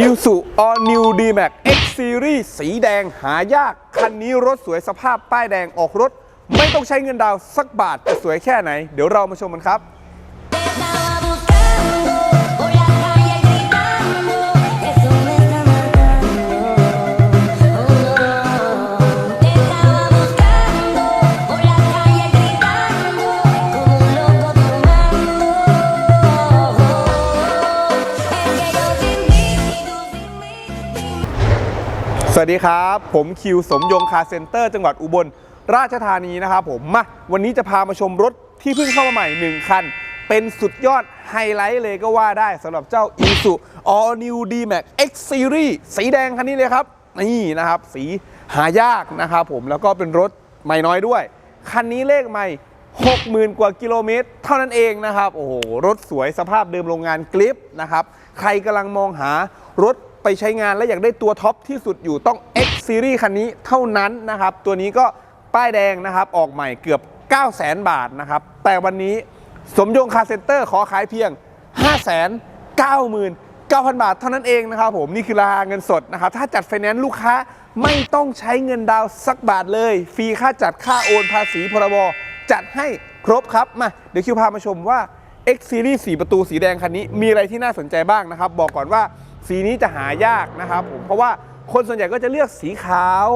อิวสุ All New D-Max X Series สีแดงหายาก คันนี้รถสวยสภาพป้ายแดงออกรถ ไม่ต้องใช้เงินดาวสักบาทจะสวยแค่ไหน เดี๋ยวเรามาชมกันครับ สวัสดีครับ ผมคิวสมยงคาร์เซ็นเตอร์ จังหวัดอุบลราชธานีนะครับผมมาวันนี้จะพามาชมรถที่เพิ่งเข้ามาใหม่ 1 คัน เป็นสุดยอดไฮไลท์เลยก็ว่าได้สำหรับเจ้า i s u All New D-Max X Series สีแดงคันนี้เลยครับ นี่นะครับ สีหายากนะครับผมแล้วก็เป็นรถใหม่น้อยด้วย คันนี้เลขใหม่ 60,000 กว่ากิโลเมตร เท่านั้นเองนะครับ โอ้โห รถสวยสภาพเดิมโรงงานกลิฟนะครับ ใครกำลังมองหารถ ไปใช้งานและอยากได้ตัวท็อปที่สุดอยู่ต้อง X Series คันนี้เท่านั้นนะครับ ตัวนี้ก็ป้ายแดงนะครับออกใหม่เกือบ 9 0 0 0 0 0 บาทนะครับ แต่วันนี้สมยงคาเซ็นเตอร์ขอขายเพียง 5 9 9 0 0 0 บาทเท่านั้นเองนะครับผมนี่คือราคาเงินสดนะครับ ถ้าจัดไฟแนนซ์ลูกค้าไม่ต้องใช้เงินดาวสักบาทเลย ฟรีค่าจัดค่าโอนภาษีพรบจัดให้ครบครับ มา เดี๋ยวคิวพามาชมว่า X Series 4 ประตูสีแดงคันนี้มีอะไรที่น่าสนใจบ้างนะครับ บอกก่อนว่า สีนี้จะหายากนะครับผมเพราะว่าคนส่วนใหญ่ก็จะเลือกสีขาว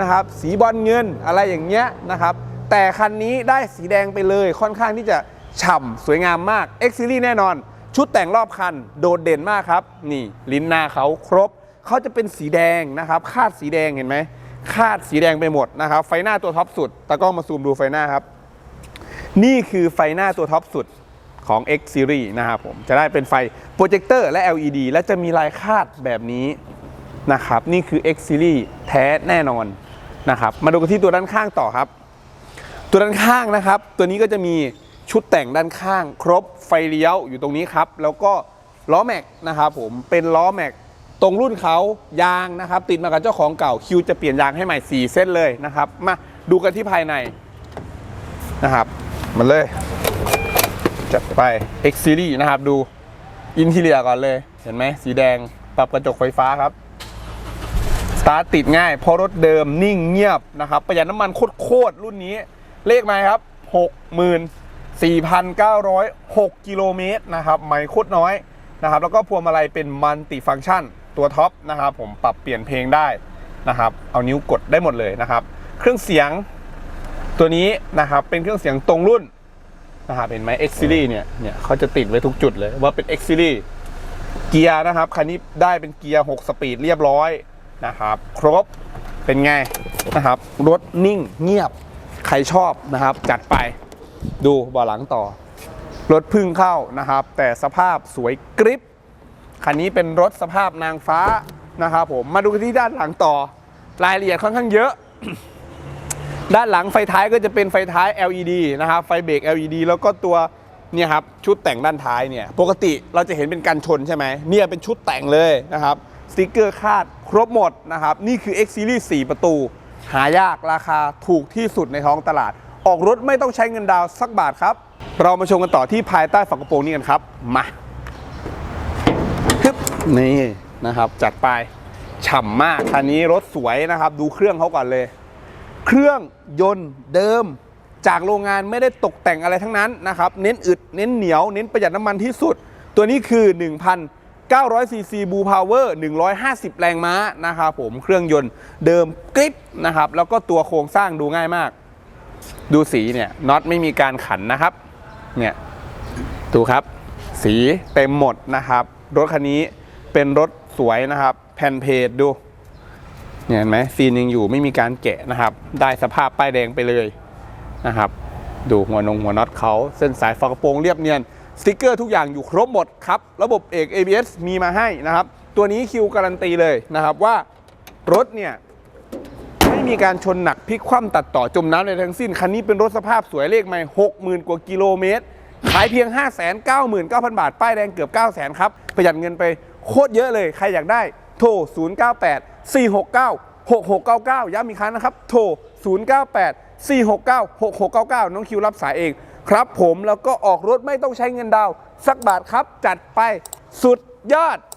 นะครับสีบอลเงินอะไรอย่างเงี้ยนะครับแต่คันนี้ได้สีแดงไปเลยค่อนข้างที่จะฉ่ำสวยงามมาก X Series แน่นอน ชุดแต่งรอบคันโดดเด่นมากครับ นี่ลิ้นหน้าเขาครบ เขาจะเป็นสีแดงนะครับ คาดสีแดงเห็นไหม คาดสีแดงไปหมดนะครับ ไฟหน้าตัวท็อปสุดตากล้องมาซูมดูไฟหน้าครับ นี่คือไฟหน้าตัวท็อปสุด ของ X Series นะครับผม จะได้เป็นไฟโปรเจคเตอร์และ LED และจะมีลายคาดแบบนี้นะครับ นี่คือ X Series แท้แน่นอนนะครับ มาดูกันที่ตัวด้านข้างต่อครับ ตัวด้านข้างนะครับ ตัวนี้ก็จะมีชุดแต่งด้านข้าง ครบไฟเลี้ยวอยู่ตรงนี้ครับ แล้วก็ล้อแม็กนะครับผม เป็นล้อแม็กตรงรุ่นเขายางนะครับ ติดมากับเจ้าของเก่าคิวจะเปลี่ยนยางให้ใหม่ 4 เส้นเลยนะครับ มาดูกันที่ภายในนะครับ มาเลย จัดไป X Series นะครับดูอินทีเรียก่อนเลย เห็นไหมสีแดงปรับกระจกไฟฟ้าครับสตาร์ทติดง่ายเพราะรถเดิมนิ่งเงียบนะครับ ประหยัดน้ำมันโคตรรุ่นนี้ เลขไมล์ครับ 64,906 กิโลเมตรนะครับไมล์โคตรน้อยนะครับ แล้วก็พวงมาลัยเป็นมัลติฟัง c t ชันตัวท็อปนะครับ ผมปรับเปลี่ยนเพลงได้นะครับ เอานิ้วกดได้หมดเลยนะครับ เครื่องเสียงตัวนี้นะครับเป็นเครื่องเสียงตรงรุ่น นะครับเห็นไหม X Series เนี่ยเนี่ยเขาจะติดไว้ทุกจุดเลยว่าเป็น X Series เกียร์นะครับ คันนี้ได้เป็นเกียร์ 6 สปีดเรียบร้อยนะครับ ครบเป็นไงนะครับ รถนิ่งเงียบใครชอบนะครับ จัดไปดูเบาหลังต่อ รถพึ่งเข้านะครับ แต่สภาพสวยกริปคันนี้เป็นรถสภาพนางฟ้านะครับผมมาดูที่ด้านหลังต่อ รายละเอียดค่อนข้างเยอะ ด้านหลังไฟท้ายก็จะเป็นไฟท้าย LED นะครับ ไฟเบรก LED แล้วก็ตัวเนี่ยครับชุดแต่งด้านท้ายเนี่ย ปกติเราจะเห็นเป็นกันชนใช่ไหมเนี่ยเป็นชุดแต่งเลยนะครับ สติกเกอร์คาดครบหมดนะครับ นี่คือ X Series 4 ประตู หายากราคาถูกที่สุดในท้องตลาด ออกรถไม่ต้องใช้เงินดาวสักบาทครับ เรามาชมกันต่อที่ภายใต้ฝากระโปรงนี้กันครับ มาฮึบนี่นะครับจัดไปฉ่ำมากคันนี้รถสวยนะครับ ดูเครื่องเขาก่อนเลย เครื่องยนต์เดิม จากโรงงานไม่ได้ตกแต่งอะไรทั้งนั้นนะครับ เน้นอึด เน้นเหนียว เน้นประหยัดน้ำมันที่สุด ตัวนี้คือ 1,900ซีซีบูพาวเวอร์150 แรงม้านะครับผมเครื่องยนต์เดิมกริปนะครับ แล้วก็ตัวโครงสร้างดูง่ายมาก ดูสีเนี่ยน็อตไม่มีการขันนะครับ เนี่ยดูครับ สีเต็มหมดนะครับ รถคันนี้เป็นรถสวยนะครับ แผ่นเพจดู เนี่ยเห็นไหมซีนยังอยู่ไม่มีการแกะนะครับ ได้สภาพป้ายแดงไปเลยนะครับ ดูหัวนงหัวน็อตเขาเส้นสายฝากระโปรงเรียบเนียนสติกเกอร์ทุกอย่างอยู่ครบหมดครับ ระบบเอก ABS มีมาให้นะครับ ตัวนี้คิวการันตีเลยนะครับว่ารถเนี่ยไม่มีการชนหนักพลิกคว่ำตัดต่อจมน้ำในทั้งสิ้น คันนี้เป็นรถสภาพสวยเลขไม่หกหมื่นกว่ากิโลเมตร ขายเพียง 5 9 9 9 0 0 0 บาท ป้ายแดงเกือบ9 0 0 0 0 ครับ ประหยัดเงินไปโคตรเยอะเลย ใครอยากได้โทร 098 469 6699 ย้ำอีกครั้งนะครับ โทร 098 469 6699 น้องคิวรับสายเอง ครับผมแล้วก็ออกรถไม่ต้องใช้เงินดาว สักบาทครับ จัดไปสุดยอด